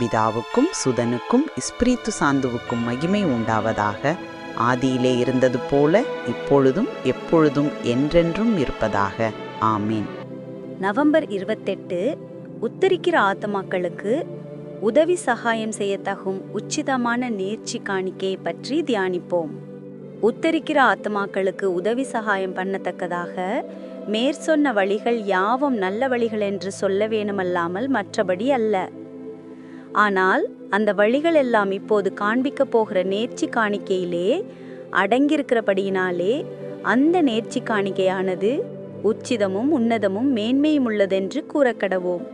பிதாவுக்கும் சுதனுக்கும் இஸ்பிரித்து சாந்துவுக்கும் மகிமை உண்டாவதாக ஆதியிலே இருந்தது போல இப்பொழுதும் எப்பொழுதும் என்றென்றும் இருப்பதாக. ஆமீன். நவம்பர் இருபத்தெட்டு உத்தரிக்கிற ஆத்மாக்களுக்கு உதவி சகாயம் செய்யத்தகும் உச்சிதமான நேர்ச்சி காணிக்கையை பற்றி தியானிப்போம். உத்தரிக்கிற ஆத்மாக்களுக்கு உதவி சகாயம் பண்ணத்தக்கதாக மேற்சொன்ன வழிகள் யாவும் நல்ல வழிகள் என்று சொல்ல வேணுமல்லாமல் மற்றபடி அல்ல. ஆனால் அந்த வழிகள் எல்லாம் இப்போது காண்பிக்க போகிற நேர்ச்சி காணிக்கையிலே அடங்கியிருக்கிறபடியினாலே அந்த நேர்ச்சி காணிக்கையானது உச்சிதமும் உன்னதமும் மேன்மையும் உள்ளதென்று கூறக்கடவோம்.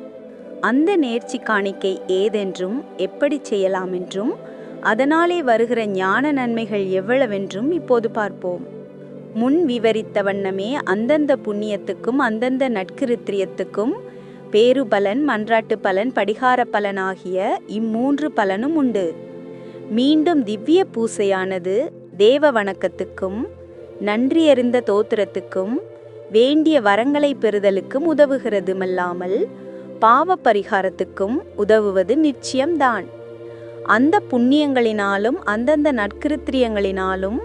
அந்த நேர்ச்சி காணிக்கை ஏதென்றும் எப்படி செய்யலாம் என்றும் அதனாலே வருகிற ஞான நன்மைகள் எவ்வளவென்றும் இப்போது பார்ப்போம். முன் விவரித்த வண்ணமே அந்தந்த புண்ணியத்துக்கும் அந்தந்த நட்கிருத்திரியத்துக்கும் பேரு பலன் மன்றாட்டு பலன் படிகார பலன் ஆகிய இம்மூன்று பலனும் உண்டு. மீண்டும் திவ்ய பூசையானது தேவ வணக்கத்துக்கும் நன்றியறிந்த தோத்திரத்துக்கும் வேண்டிய வரங்களை பெறுதலுக்கும் உதவுகிறதுமல்லாமல் பாவ பரிகாரத்துக்கும் உதவுவது நிச்சயம்தான். அந்த புண்ணியங்களினாலும் அந்தந்த நற்கிருத்திரியங்களினாலும்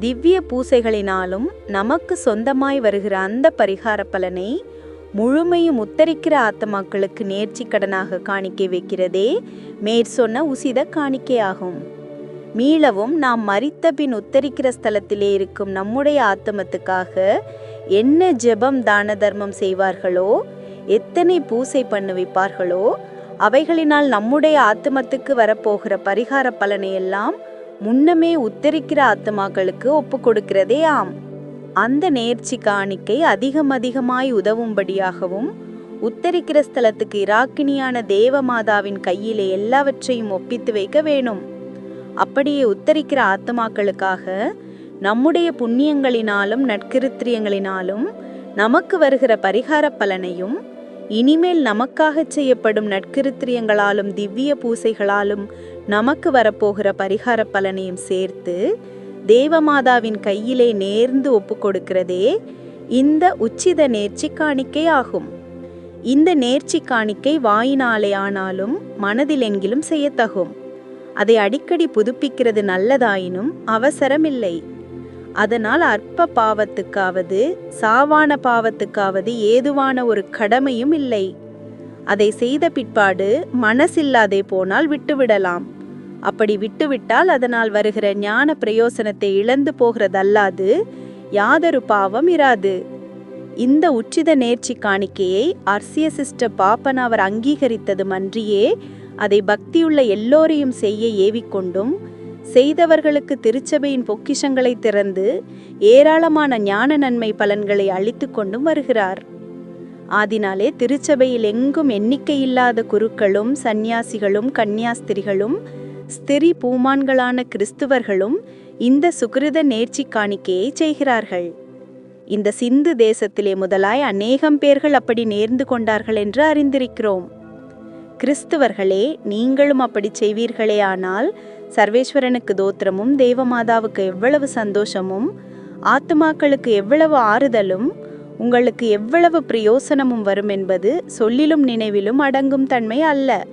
திவ்ய பூசைகளினாலும் நமக்கு சொந்தமாய் வருகிற அந்த பரிகார பலனை முழுமையும் உத்தரிக்கிற ஆத்மாக்களுக்கு நேர்ச்சி கடனாக காணிக்கை வைக்கிறதே மேற்சொன்ன உசித காணிக்கையாகும். மீளவும் நாம் மறித்த பின் உத்தரிக்கிற ஸ்தலத்திலே இருக்கும் நம்முடைய ஆத்மத்துக்காக என்ன ஜெபம் தான தர்மம் செய்வார்களோ எத்தனை பூசை பண்ணு வைப்பார்களோ அவைகளினால் நம்முடைய ஆத்மத்துக்கு வரப்போகிற பரிகார பலனை எல்லாம் முன்னமே உத்தரிக்கிற ஆத்மாக்களுக்கு ஒப்பு கொடுக்கிறதே ஆம். அந்த நேர்ச்சி காணிக்கை அதிகம் அதிகமாய் உதவும்படியாகவும் உத்தரிக்கிற ஸ்தலத்துக்கு இராக்கினியான தேவமாதாவின் கையிலே எல்லாவற்றையும் ஒப்பித்து வைக்க வேணும். அப்படியே உத்தரிக்கிற ஆத்மாக்களுக்காக நம்முடைய புண்ணியங்களினாலும் நற்கிருத்திரியங்களினாலும் நமக்கு வருகிற பரிகார பலனையும் இனிமேல் நமக்காக செய்யப்படும் நற்கிருத்திரியங்களாலும் திவ்ய பூசைகளாலும் நமக்கு வரப்போகிற பரிகார பலனையும் சேர்த்து தேவமாதாவின் கையிலே நேர்ந்து ஒப்பு கொடுக்கிறதே இந்த உச்சித நேர்ச்சி காணிக்கை ஆகும் இந்த நேர்ச்சி காணிக்கை வாயினாலே ஆனாலும் மனதில் எங்கிலும் செய்யத்தகும். அதை அடிக்கடி புதுப்பிக்கிறது நல்லதாயினும் அவசரமில்லை. அதனால் அற்ப பாவத்துக்காவது சாவான பாவத்துக்காவது ஏதுவான ஒரு கடமையும் இல்லை. அதை செய்த பிற்பாடு மனசில்லாதே போனால் விட்டுவிடலாம். அப்படி விட்டுவிட்டால் அதனால் வருகிற ஞான பிரயோசனத்தை இழந்து போகிறதல்லாது யாதொரு பாவம் இராது. இந்த உச்சித நேர்ச்சி காணிக்கையை அர்சிய சிஸ்டர் பாப்பன் அவர் அங்கீகரித்தது மன்றியே அதை பக்தியுள்ள எல்லோரையும் செய்ய ஏவிக்கொண்டும் செய்தவர்களுக்கு திருச்சபையின் பொக்கிஷங்களை திறந்து ஏராளமான ஞான நன்மை பலன்களை அளித்து கொண்டும் வருகிறார். ஆதினாலே திருச்சபையில் எங்கும் எண்ணிக்கையில்லாத குருக்களும் சந்நியாசிகளும் கன்னியாஸ்திரிகளும் ஸ்திரி பூமான்களான கிறிஸ்துவர்களும் இந்த சுகிருத நேர்ச்சி காணிக்கையை செய்கிறார்கள். இந்த சிந்து தேசத்திலே முதலாய் அநேகம் பேர்கள் அப்படி நேர்ந்து கொண்டார்கள் என்று அறிந்திருக்கிறோம். கிறிஸ்துவர்களே நீங்களும் அப்படி செய்வீர்களே ஆனால் சர்வேஸ்வரனுக்கு தோத்திரமும் தேவமாதாவுக்கு எவ்வளவு சந்தோஷமும் ஆத்துமாக்களுக்கு எவ்வளவு ஆறுதலும் உங்களுக்கு எவ்வளவு பிரயோசனமும் வரும் என்பது சொல்லிலும் நினைவிலும் அடங்கும் தன்மை அல்ல.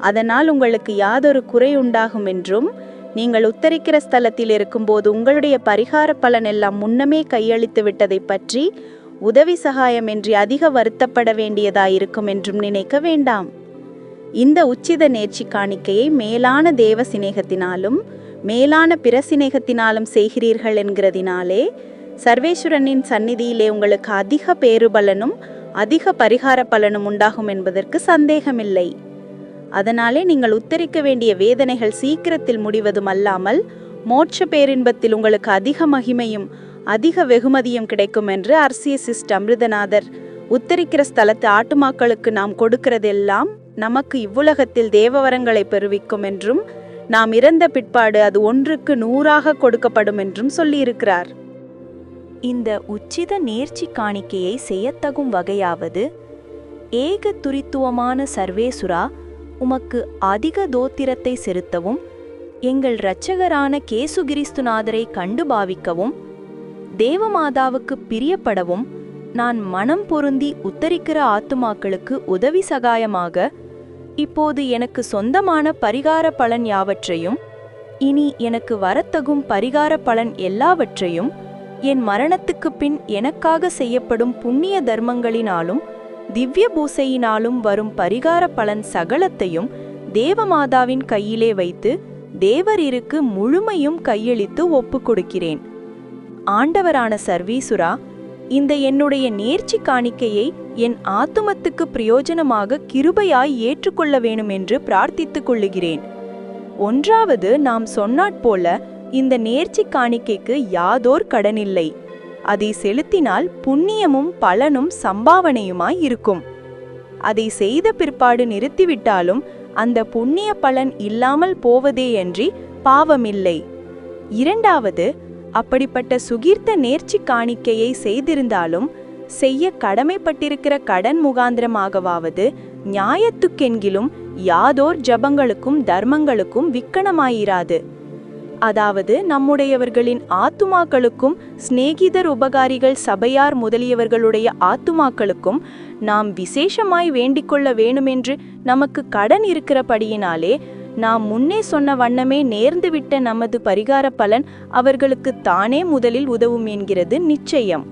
அதனால் உங்களுக்கு யாதொரு குறை உண்டாகும் என்றும் நீங்கள் உத்தரிக்கிற ஸ்தலத்தில் இருக்கும்போது உங்களுடைய பரிகார பலன் எல்லாம் முன்னமே கையளித்து விட்டதை பற்றி உதவி சகாயமின்றி அதிக வருத்தப்பட வேண்டியதாயிருக்கும் என்றும் நினைக்க வேண்டாம். இந்த உச்சித நேர்ச்சி காணிக்கையை மேலான தேவ சிநேகத்தினாலும் மேலான பிற சிநேகத்தினாலும் செய்கிறீர்கள் என்கிறதினாலே சர்வேஸ்வரனின் சந்நிதியிலே உங்களுக்கு அதிக பேறுபலனும் அதிக பரிகார பலனும் உண்டாகும் என்பதற்கு சந்தேகமில்லை. அதனாலே நீங்கள் உத்தரிக்க வேண்டிய வேதனைகள் சீக்கிரத்தில் முடிவதும் அல்லாமல் மோட்ச பேரின்பத்தில் உங்களுக்கு அதிக மகிமையும் அதிக வெகுமதியும் கிடைக்கும் என்று அர்சிய சிஸ்ட் அமிர்தநாதர் உத்தரிக்கிற ஸ்தலத்து ஆட்டுமாக்களுக்கு நாம் கொடுக்கிறதெல்லாம் நமக்கு இவ்வுலகத்தில் தேவவரங்களை பெறுவிக்கும் என்றும் நாம் இறந்த பிற்பாடு அது ஒன்றுக்கு நூறாக கொடுக்கப்படும் என்றும் சொல்லியிருக்கிறார். இந்த உச்சித நேர்ச்சி காணிக்கையை செய்யத்தகும் வகையாவது ஏக துரித்துவமான சர்வேசுரா உமக்கு அதிக தோத்திரத்தை செலுத்தவும் எங்கள் இரட்சகரான கேசுகிரிஸ்துநாதரை கண்டு பாவிக்கவும் தேவமாதாவுக்கு பிரியப்படவும் நான் மனம் பொருந்தி உத்தரிக்கிற ஆத்துமாக்களுக்கு உதவி சகாயமாக இப்போது எனக்கு சொந்தமான பரிகார பலன் யாவற்றையும் இனி எனக்கு வரத்தகும் பரிகார பலன் எல்லாவற்றையும் என் மரணத்துக்குப் பின் எனக்காக செய்யப்படும் புண்ணிய தர்மங்களினாலும் திவ்ய பூசையினாலும் வரும் பரிகார பலன் சகலத்தையும் தேவமாதாவின் கையிலே வைத்து தேவரிற்கு முழுமையும் கையளித்து ஒப்பு கொடுக்கிறேன் ஆண்டவரான சர்வீசுரா இந்த என்னுடைய நேர்ச்சி காணிக்கையை என் ஆத்துமத்துக்கு பிரயோஜனமாக கிருபையாய் ஏற்றுக்கொள்ள வேணுமென்று பிரார்த்தித்துக் கொள்ளுகிறேன். ஒன்றாவது நாம் சொன்னாற் போல இந்த நேர்ச்சி காணிக்கைக்கு யாதோர் கடனில்லை. அதை செலுத்தினால் புண்ணியமும் பலனும் சம்பாவனையுமாய் இருக்கும். அதை செய்த பிற்பாடு நிறுத்திவிட்டாலும் அந்த புண்ணிய பலன் இல்லாமல் போவதேயன்றி பாவமில்லை. இரண்டாவது அப்படிப்பட்ட சுகீர்த்த நேர்ச்சி காணிக்கையை செய்திருந்தாலும் செய்ய கடமைப்பட்டிருக்கிற கடன் முகாந்திரமாகவாவது நியாயத்துக்கென்கிலும் யாதோர் ஜபங்களுக்கும் தர்மங்களுக்கும் விக்கணமாயிராது. அதாவது நம்முடையவர்களின் ஆத்துமாக்களுக்கும் சிநேகிதர் உபகாரிகள் சபையார் முதலியவர்களுடைய ஆத்துமாக்களுக்கும் நாம் விசேஷமாய் வேண்டிக்கொள்ள வேணுமென்று நமக்கு கடன் இருக்கிறபடியினாலே நாம் முன்னே சொன்ன வண்ணமே நேர்ந்துவிட்ட நமது பரிகார பலன் அவர்களுக்கு தானே முதலில் உதவும் என்கிறது நிச்சயம்.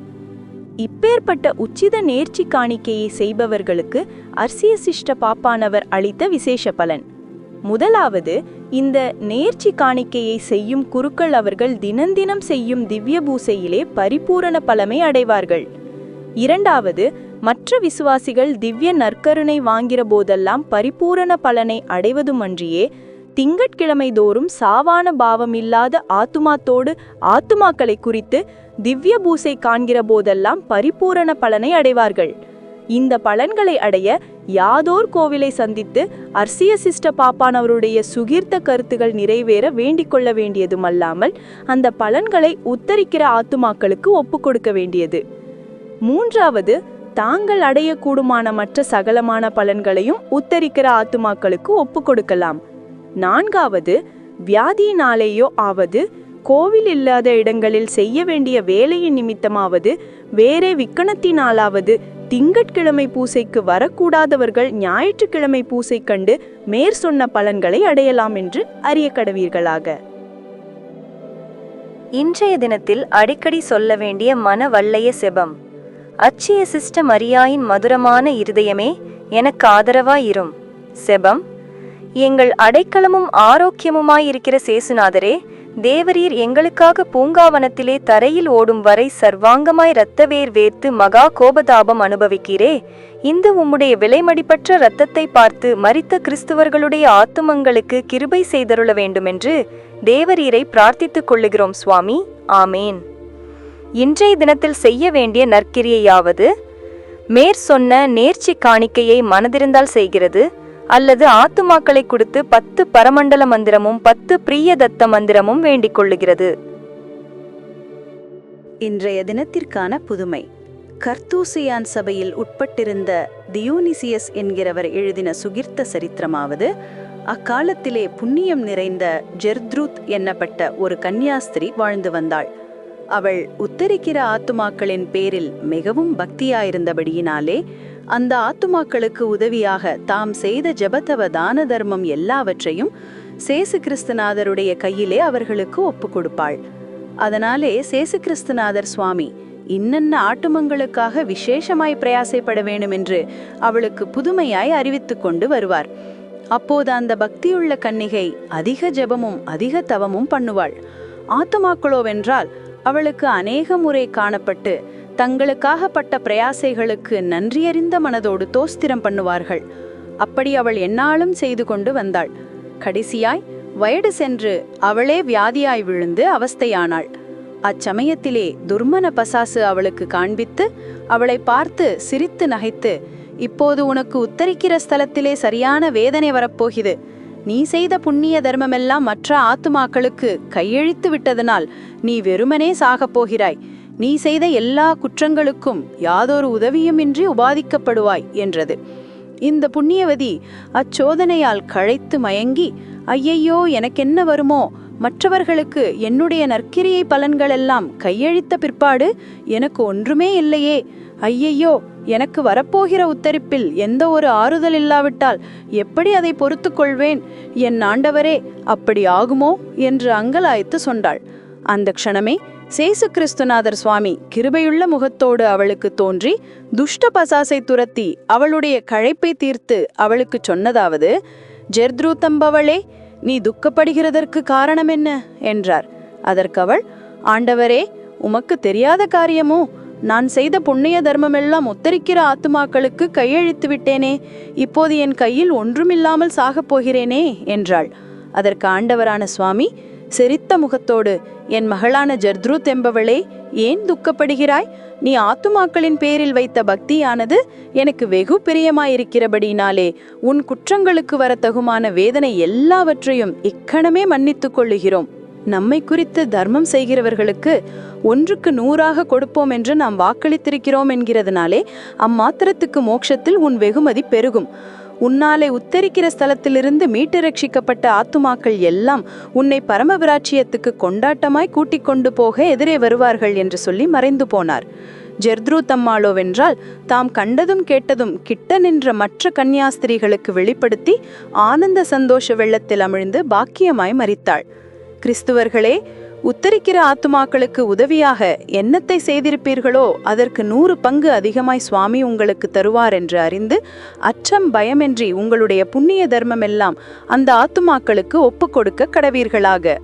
இப்பேற்பட்ட உச்சித நேர்ச்சி காணிக்கையை செய்பவர்களுக்கு அர்சிய சிஷ்ட பாப்பானவர் அளித்த விசேஷ பலன். முதலாவது இந்த நேர்ச்சி காணிக்கையை செய்யும் குருக்கள் அவர்கள் தினந்தினம் செய்யும் திவ்ய பூசையிலே பரிபூரண பலமை அடைவார்கள். இரண்டாவது மற்ற விசுவாசிகள் திவ்ய நற்கருணை வாங்கிற போதெல்லாம் பரிபூரண பலனை அடைவதுமன்றியே திங்கட்கிழமை தோறும் சாவான பாவமில்லாத ஆத்துமாத்தோடு ஆத்துமாக்களை குறித்து திவ்ய பூசை காண்கிற போதெல்லாம் பரிபூரண பலனை அடைவார்கள். இந்த பலன்களை அடைய யாதோர் கோவிலை சந்தித்து அர்சிய சிஷ்ட பாப்பானவருடைய சுகீர்த்த கருத்துகள் நிறைவேற வேண்டிக் கொள்ள வேண்டியதுமல்லாமல் அந்த பலன்களை உத்தரிக்கிற ஆத்துமாக்களுக்கு ஒப்பு கொடுக்க வேண்டியது. மூன்றாவது தாங்கள் அடையக்கூடுமான மற்ற சகலமான பலன்களையும் உத்தரிக்கிற ஆத்துமாக்களுக்கு ஒப்பு கொடுக்கலாம். நான்காவது வியாதியினாலேயோ ஆவது கோவில் இல்லாத இடங்களில் செய்ய வேண்டிய வேலையின் நிமித்தமாவது வேறே விக்கணத்தினாலாவது திங்கட்கிழமை பூசைக்கு வரக்கூடாதவர்கள் ஞாயிற்றுக்கிழமை பூசை கண்டு மேற் சொன்ன பலன்களை அடையலாம் என்று அறிய கடவீர்களாக. இன்றைய தினத்தில் அடிக்கடி சொல்ல வேண்டிய மன வல்லைய செபம். அச்சிய சிஸ்டம் மரியாயின் மதுரமான இருதயமே எனக்கு ஆதரவாயிரும். செபம் எங்கள் அடைக்கலமும் ஆரோக்கியமுமாயிருக்கிற சேசுநாதரே தேவரீர் எங்களுக்காக பூங்காவனத்திலே தரையில் ஓடும் வரை சர்வாங்கமாய் இரத்தவேர் வேர்த்து மகா கோபதாபம் அனுபவிக்கிறே. இந்த உம்முடைய விலைமடிப்பற்ற இரத்தத்தை பார்த்து மரித்த கிறிஸ்துவர்களுடைய ஆத்துமங்களுக்கு கிருபை செய்தருள வேண்டுமென்று தேவரீரை பிரார்த்தித்துக் கொள்ளுகிறோம் சுவாமி. ஆமேன். இன்றைய தினத்தில் செய்ய வேண்டிய நற்கிரியையாவது மேற் சொன்ன நேர்ச்சி காணிக்கையை மனதிருந்தால் செய்கிறது. அல்லது ஆத்துமாக்களை கொடுத்து பத்து பரமண்டல மந்திரமும் பத்து பிரியதத்த மந்திரமும் வேண்டிக் கொள்ளுகிறது. இன்றைய தினத்திற்கான புதுமை. கர்த்தூசியான் சபையில் உட்பட்டிருந்த தியோனிசியஸ் என்கிறவர் எழுதின சுகிர்த்த சரித்திரமாவது அக்காலத்திலே புண்ணியம் நிறைந்த ஜெர்த்ருத் என்னப்பட்ட ஒரு கன்னியாஸ்திரி வாழ்ந்து வந்தாள். அவள் உத்தரிக்கிற ஆத்துமாக்களின் பேரில் மிகவும் பக்தியாயிருந்தபடியினாலே அந்த ஆத்துமாக்களுக்கு உதவியாக தாம் செய்த ஜபத்தவ தான தர்மம் எல்லாவற்றையும் சேசு கிறிஸ்துநாதருடைய கையிலே அவர்களுக்கு ஒப்பு கொடுப்பாள். அதனாலே சேசு கிறிஸ்துநாதர் சுவாமி இன்னென்ன ஆட்டுமங்களுக்காக விசேஷமாய் பிரயாசைப்பட வேண்டும் என்று அவளுக்கு புதுமையாய் அறிவித்துக் கொண்டு வருவார். அப்போது அந்த பக்தியுள்ள கன்னிகை அதிக ஜெபமும் அதிக தவமும் பண்ணுவாள். ஆத்துமாக்களோவென்றால் அவளுக்கு அநேக முறை காணப்பட்டு தங்களுக்காக பட்ட பிரயாசைகளுக்கு நன்றியறிந்த மனதோடு தோஸ்திரம் பண்ணுவார்கள். அப்படி அவள் என்னாலும் செய்து கொண்டு வந்தாள். கடைசியாய் வயடு சென்று அவளே வியாதியாய் விழுந்து அவஸ்தையானாள். அச்சமயத்திலே துர்மன பசாசு அவளுக்கு காண்பித்து அவளை பார்த்து சிரித்து நகைத்து இப்போது உனக்கு உத்தரிக்கிற ஸ்தலத்திலே சரியான வேதனை வரப்போகிறது. நீ செய்த புண்ணிய தர்மமெல்லாம் மற்ற ஆத்துமாக்களுக்கு கையெழுத்து விட்டதனால் நீ வெறுமனே சாகப் போகிறாய் நீ செய்த எல்லா குற்றங்களுக்கும் யாதொரு உதவியுமின்றி உபாதிக்கப்படுவாய் என்றது. இந்த புண்ணியவதி அச்சோதனையால் கழைத்து மயங்கி ஐயையோ எனக்கென்ன வருமோ? மற்றவர்களுக்கு என்னுடைய நற்கிரியை பலன்களெல்லாம் கையழித்த பிற்பாடு எனக்கு ஒன்றுமே இல்லையே. ஐயையோ எனக்கு வரப்போகிற உத்தரிப்பில் எந்த ஒரு ஆறுதல் இல்லாவிட்டால் எப்படி அதை பொறுத்து கொள்வேன்? என் ஆண்டவரே அப்படி ஆகுமோ? என்று அங்கலாய்த்து சொன்னாள். அந்த க்ஷணமே சேசு கிறிஸ்துநாதர் சுவாமி கிருபையுள்ள முகத்தோடு அவளுக்கு தோன்றி துஷ்ட பசாசை துரத்தி அவளுடைய கழைப்பை தீர்த்து அவளுக்கு சொன்னதாவது ஜெர்த்ரூத்தம்பவளே நீ துக்கப்படுகிறதற்கு காரணம் என்ன என்றார். அதற்கு அவள் ஆண்டவரே உமக்கு தெரியாத காரியமோ? நான் செய்த புண்ணிய தர்மமெல்லாம் உத்தரிக்கிற ஆத்துமாக்களுக்கு கையெழுத்து விட்டேனே. இப்போது என் கையில் ஒன்றுமில்லாமல் சாகப் போகிறேனே என்றாள். அதற்கு ஆண்டவரான சுவாமி சிரித்த முகத்தோடு என் மகளான ஜர்த்ருத் என்பவளே ஏன் துக்கப்படுகிறாய்? நீ ஆத்துமாக்களின் பேரில் வைத்த பக்தியானது எனக்கு வெகு பிரியமாயிருக்கிறபடினாலே உன் குற்றங்களுக்கு வர தகுமான வேதனை எல்லாவற்றையும் இக்கணமே மன்னித்துக் கொள்ளுகிறோம். நம்மை குறித்து தர்மம் செய்கிறவர்களுக்கு ஒன்றுக்கு நூறாக கொடுப்போம் என்று நாம் வாக்களித்திருக்கிறோம் என்கிறதுனாலே அம்மாத்திரத்துக்கு மோட்சத்தில் உன் வெகுமதி பெருகும். உன்னாலே உத்தரிக்கிற ஸ்தலத்திலிருந்து மீட்டு ரட்சிக்கப்பட்ட ஆத்துமாக்கள் எல்லாம் உன்னை பரமவிராட்சியத்துக்கு கொண்டாட்டமாய் கூட்டிக் கொண்டு போக எதிரே வருவார்கள் என்று சொல்லி மறைந்து போனார். ஜெர்த்ரு தம்மாளோவென்றால் தாம் கண்டதும் கேட்டதும் கிட்ட நின்ற மற்ற கன்னியாஸ்திரிகளுக்கு வெளிப்படுத்தி ஆனந்த சந்தோஷ வெள்ளத்தில் அமிழ்ந்து பாக்கியமாய் மறித்தாள் கிறிஸ்துவர்களே உத்தரிக்கிற ஆத்துமாக்களுக்கு உதவியாக என்னத்தை செய்திருப்பீர்களோ அதற்கு நூறு பங்கு அதிகமாய் சுவாமி உங்களுக்கு தருவார் என்று அறிந்து அச்சம் பயமின்றி உங்களுடைய புண்ணிய தர்மமெல்லாம் அந்த ஆத்துமாக்களுக்கு ஒப்புக்கொடுக்க கடவீர்களாக.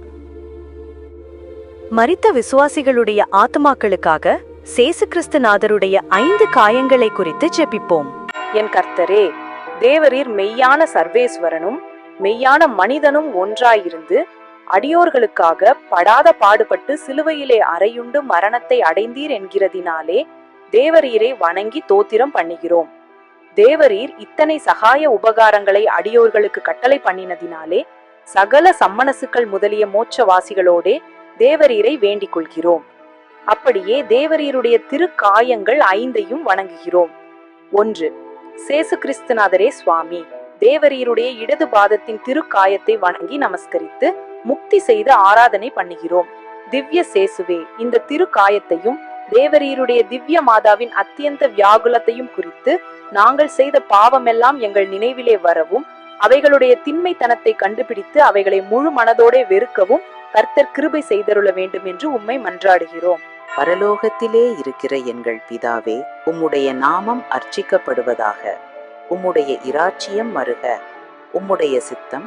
மரித்த விசுவாசிகளுடைய ஆத்துமாக்களுக்காக சேசு கிறிஸ்துநாதருடைய ஐந்து காயங்களை குறித்து ஜெபிப்போம். என் கர்த்தரே தேவரீர் மெய்யான சர்வேஸ்வரனும் மெய்யான மனிதனும் ஒன்றாயிருந்து அடியோர்களுக்காக படாத பாடுபட்டு சிலுவையிலே அறையுண்டு மரணத்தை அடைந்தீர் என்கிறதினாலே தேவரீரை வணங்கி தோத்திரம் பண்ணுகிறோம். தேவரீர் இத்தனை சகாய உபகாரங்களை அடியோர்களுக்கு கட்டளை பண்ணினதினாலே சகல சம்மனசுக்கள் முதலிய மோட்சவாசிகளோடே தேவரீரை வேண்டிக் கொள்கிறோம் அப்படியே தேவரீருடைய திருக்காயங்கள் ஐந்தையும் வணங்குகிறோம். ஒன்று சேசு கிறிஸ்துநாதரே சுவாமி தேவரீருடைய இடது பாதத்தின் திருக்காயத்தை வணங்கி நமஸ்கரித்து முக்தி செய்து ஆராதனை பண்ணுகிறோம். திவ்ய சேசுவே இந்த திருக்காயத்தையும் தேவரீருடைய திவ்ய மாதாவின் அத்தியந்த வியாகுலத்தையும் குறித்து நாங்கள் செய்த பாவமெல்லாம் எங்கள் நினைவிலே வரவும் அவைகளுடைய திண்மைத்தனத்தை கண்டுபிடித்து அவைகளை முழு மனதோடே வெறுக்கவும் கர்த்தர் கிருபை செய்தருள வேண்டும் என்று உம்மை மன்றாடுகிறோம். பரலோகத்திலே இருக்கிற எங்கள் பிதாவே உம்முடைய நாமம் அர்ச்சிக்கப்படுவதாக உம்முடைய இராச்சியம் மருக உம்முடைய சித்தம்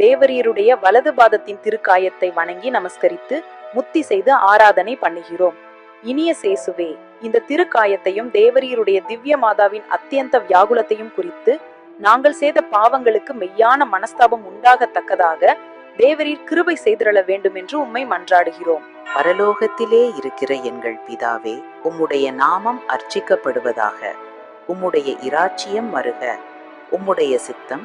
தேவரீருடைய வலது பாதத்தின் திருக்காயத்தை வணங்கி நமஸ்கரித்து முத்தி செய்து ஆராதனை பண்ணுகிறோம். இனிய சேசுவே இந்த திருக்காயத்தையும் தேவரீருடைய திவ்ய மாதாவின் அத்தியந்த வியாகுலத்தையும் குறித்து நாங்கள் செய்த பாவங்களுக்கு மெய்யான மனஸ்தாபம் உண்டாகத்தக்கதாக தேவரீர் கிருபை செய்திருள வேண்டும் என்று உம்மை மன்றாடுகிறோம். பரலோகத்திலே இருக்கிற எங்கள் பிதாவே உம்முடைய நாமம் அர்ச்சிக்கப்படுவதாக உம்முடைய இராச்சியம் வருக உம்முடைய சித்தம்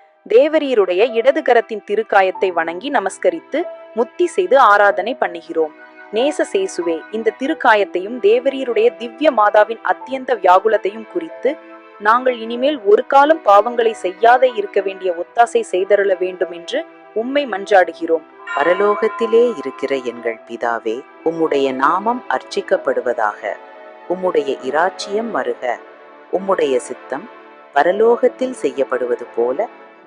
தேவரீருடைய இடது கரத்தின் திருக்காயத்தை வணங்கி நமஸ்கரித்து முத்தி செய்து ஆராதனை பண்ணுகிறோம். நேச சேசுவே இந்த திருக்காயத்தையும் தேவரீருடைய திவ்ய மாதாவின் அத்தியந்த வியாகுலத்தையும் குறித்து நாங்கள் இனிமேல் ஒரு காலம் பாவங்களை செய்யாதே இருக்க வேண்டிய ஒத்தாசை செய்தருள வேண்டும் என்று உம்மை மன்றாடுகிறோம். பரலோகத்திலே இருக்கிற எங்கள் பிதாவே உம்முடைய நாமம் அர்ச்சிக்கப்படுவதாக உம்முடைய இராச்சியம் வருக உம்முடைய சித்தம் பரலோகத்தில் செய்யப்படுவது போல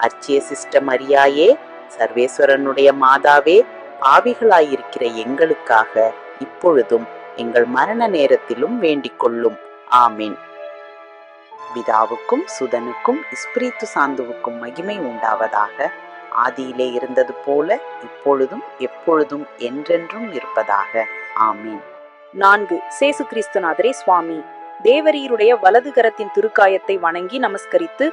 அச்சே சிஸ்ட மரியாயே சர்வேஸ்வரனுடைய மாதாவே பாவிகளாயிருக்கிற எங்களுக்காக இப்பொழுதும் எங்கள் மரண நேரத்திலும் வேண்டிக் கொள்ளும் ஆமீன். பிதாவுக்கும் சுதனுக்கும் இஸ்பிரித்து சாந்துவுக்கும் மகிமை உண்டாவதாக ஆதியிலே இருந்தது போல இப்பொழுதும் எப்பொழுதும் என்றென்றும் இருப்பதாக. ஆமீன். நான்கு சேசு கிறிஸ்துநாதரே சுவாமி. தேவரீருடைய வலது கரத்தின் திருக்காயத்தை வணங்கி நமஸ்கரித்து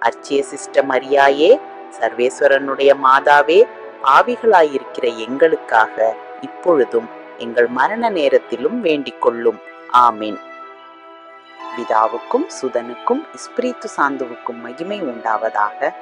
அச்சே சிஸ்ட மரியாயே சர்வேஸ்வரனுடைய மாதாவே பாவிகளாயிருக்கிற எங்களுக்காக இப்பொழுதும் எங்கள் மரண நேரத்திலும் வேண்டிக் கொள்ளும் ஆமீன். பிதாவுக்கும் சுதனுக்கும் இஸ்பிரித்து சாந்துவுக்கும் மகிமை உண்டாவதாக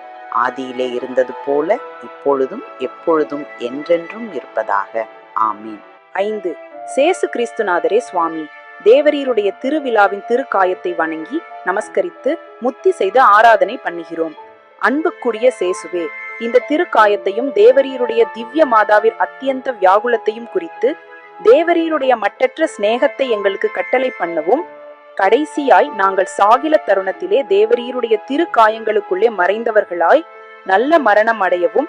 ஆதியிலே இருந்தது போல இப்பொழுதும் எப்பொழுதும் என்றென்றும் இருப்பதாக. ஆமீன். ஐந்து. சேசு கிறிஸ்துநாதரே சுவாமி தேவரீருடைய திருவிழாவின் திருக்காயத்தை வணங்கி நமஸ்கரித்து முத்தி செய்து ஆராதனை பண்ணுகிறோம். அன்புக்குரிய சேசுவே இந்த திருக்காயத்தையும் தேவரீருடைய திவ்ய மாதாவின் அத்தியந்த வியாகுலத்தையும் குறித்து தேவரீருடைய மட்டற்ற சிநேகத்தை எங்களுக்கு கட்டளை பண்ணவும் கடைசியாய் நாங்கள் சாகில தருணத்திலே தேவரீருடைய திருக்காயங்களுக்குள்ளே மறைந்தவர்களாய் நல்ல மரணம் அடையவும்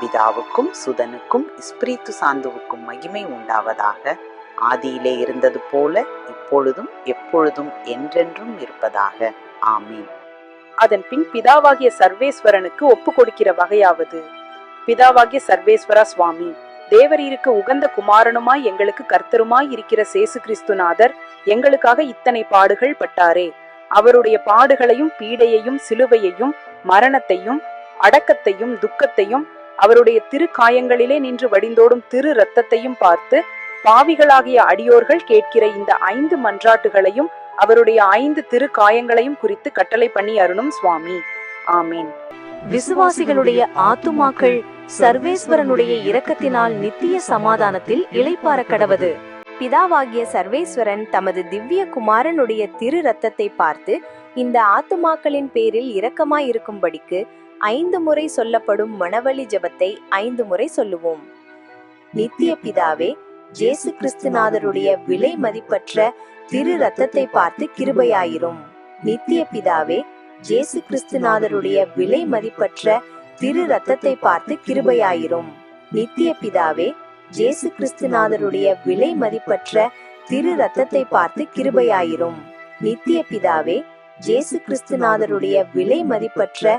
பிதாவுக்கும் சுதனுக்கும் இஸ்பிரித்து சாந்துவுக்கும் மகிமை உண்டாவதாக ஆதியிலே இருந்தது போல இப்பொழுதும் எப்பொழுதும் என்றென்றும் இருப்பதாக. ஆமீன். அதன் பின் பிதாவாகிய சர்வேஸ்வரனுக்கு ஒப்பு கொடுக்கிற வகையாவது? பிதாவாகிய சர்வேஸ்வரா சுவாமி தேவரீருக்கு உகந்த குமாரனுமாய் எங்களுக்கு கர்த்தருமாய் இருக்கிற சேசு கிறிஸ்துநாதர் எங்களுக்காக இத்தனை பாடுகள் பட்டாரே. அவருடைய பாடுகளையும் பீடையையும் சிலுவையையும் மரணத்தையும் அடக்கத்தையும் துக்கத்தையும் அவருடைய திரு காயங்களிலே நின்று வடிந்தோடும் திரு ரத்தத்தையும் பார்த்து பாவிகளாகிய அடியோர்கள் கேட்கிற இந்த ஐந்து மன்றாட்டுகளையும் அவருடைய ஐந்து திரு காயங்களையும் குறித்து கட்டளை பண்ணி அருணும் சுவாமி. ஆமீன். விசுவாசிகளுடைய ஆத்துமாக்கள் சர்வேஸ்வரனுடைய இரக்கத்தினால் நித்திய சமாதானத்தில் இளைப்பார கடவது. பிதாவாகிய சர்வேஸ்வரன் தமது திவ்ய குமாரனுடைய திரு ரத்தத்தை பார்த்து இந்த ஆத்துமாக்களின் பேரில் இரக்கமாயிருக்கும்படிக்கு ஐந்து முறை சொல்லப்படும் மணவழி ஜபத்தை ஐந்து முறை சொல்லுவோம். நித்திய பிதாவே ஜேசு கிறிஸ்துநாதருடைய விலை மதிப்பற்ற திரு ரத்தத்தை பார்த்து கிருபையாயிரும். நித்திய பிதாவே ஜேசு கிறிஸ்துநாதருடைய விலை மதிப்பற்ற திரு ரத்தத்தை பார்த்து கிருபையாயிரும். நித்திய பிதாவே ஜேசு கிறிஸ்துநாதருடைய விலை மதிப்பற்ற திரு ரத்தத்தை பார்த்து கிருபையாயிரும். நித்திய பிதாவே ஜேசு கிறிஸ்துநாதருடைய விலை மதிப்பற்ற